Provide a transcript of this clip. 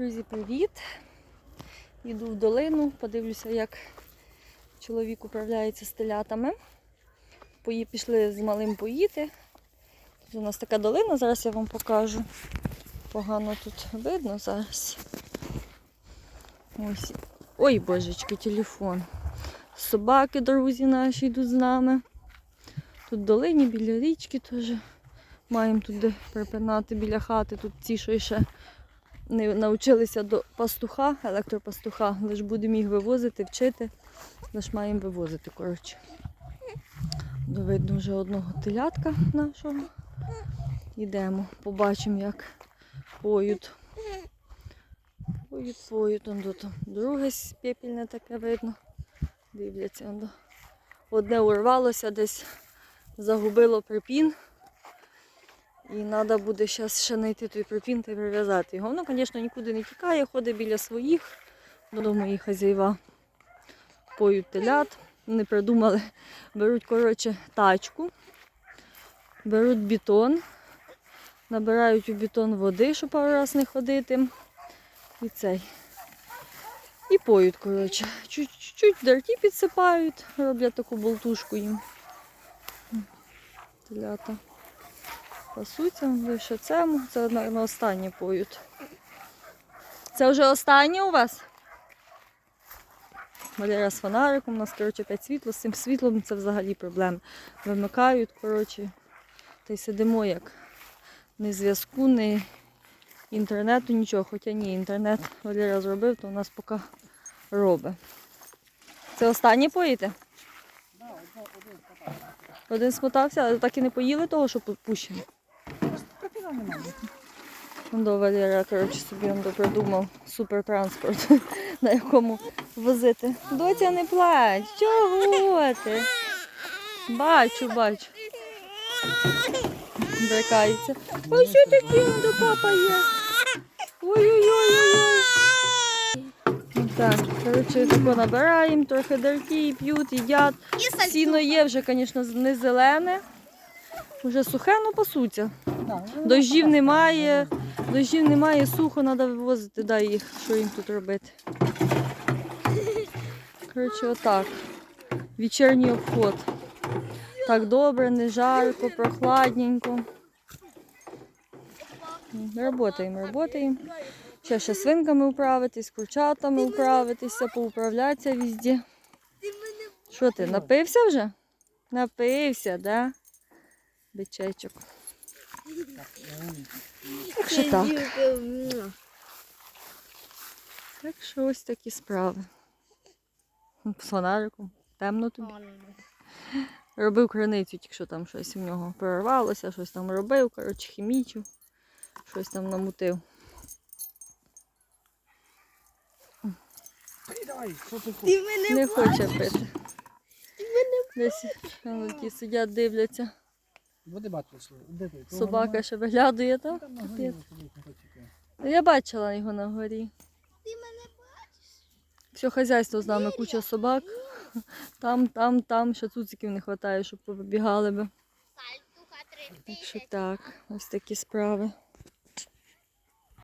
Друзі, привіт! Йду в долину, подивлюся, як чоловік управляється з телятами. Пої- Пішли з малим поїти. Тут у нас така долина, зараз я вам покажу. Погано тут видно зараз. Ось. Ой, божечки, телефон. Собаки, друзі наші йдуть з нами. Тут долині біля річки теж. Маємо тут де припинати біля хати. Тут ці, що ще не навчилися до пастуха, електропастуха, лиш будемо їх вивозити, вчити. Лиш маємо вивозити, коротше. Видно вже одного телятка нашого. Йдемо, побачимо, як поють. Поють, поють. Он друге пепільне таке видно. Дивляться. Одне урвалося, десь загубило припін. І треба буде зараз ще знайти той припін та прив'язати його. Воно, звісно, нікуди не тікає, ходить біля своїх. Додому мої хазяїва поють телят. Вони придумали, беруть коротше, тачку, беруть бетон, набирають у бетон води, щоб пару раз не ходити. І цей. І поють, коротше. Чуть-чуть дерті підсипають, роблять таку болтушку їм. Телята пасуться, лише цьому. Це на, останнє поють. Це вже останнє у вас? Валера з фонариком, у нас, коротше, опять світло. З цим світлом це взагалі проблема. Вимикають, коротше, та й сидимо як. Ні зв'язку, ні інтернету, нічого. Хоча ні, інтернет Валера зробив, то у нас поки робить. Це останнє поїте? Один смотався, але так і не поїли того, що пущено. Немає. До Валера, коротше, собі він придумав супертранспорт, на якому возити. Доця не плач, чого ти? Бачу, бачу. Брикається. Ой, що таке до папа є? Ой-ой-ой-ой. Так, коротше, тако набираємо, трохи дерті, п'ють, їдять. Сіно є вже, звісно, не зелене. Вже сухе, ну пасуться. Дощів немає, дощів немає, сухо, треба вивозити, дай їх, що їм тут робити. Коротше, отак. Вечірній обход. Так добре, не жарко, прохладненько. Работаємо, работаємо. Ще ще свинками управитись, курчатами управитися, поуправлятися везде. Що ти, напився вже? Напився, да? Бичечок. Так що так. Так що ось такі справи. З фонариком. Темно тобі. Робив криницю, тільки що там щось в нього перервалося, щось там робив, коротше, хімічив, щось там намутив. Ти мене Не хоче пити. Десь ті сидять, дивляться. Води бачиш, де ти? Того Собака ще виглядує так? Там на Капець. сидить, не хоче. Ну, Я бачила його на горі. Ти мене бачиш? Все хазяйство з нами, куча собак. Там, там, там, ще цуциків не вистачає, щоб побігали би. Сальтуха Так що так, ось такі справи.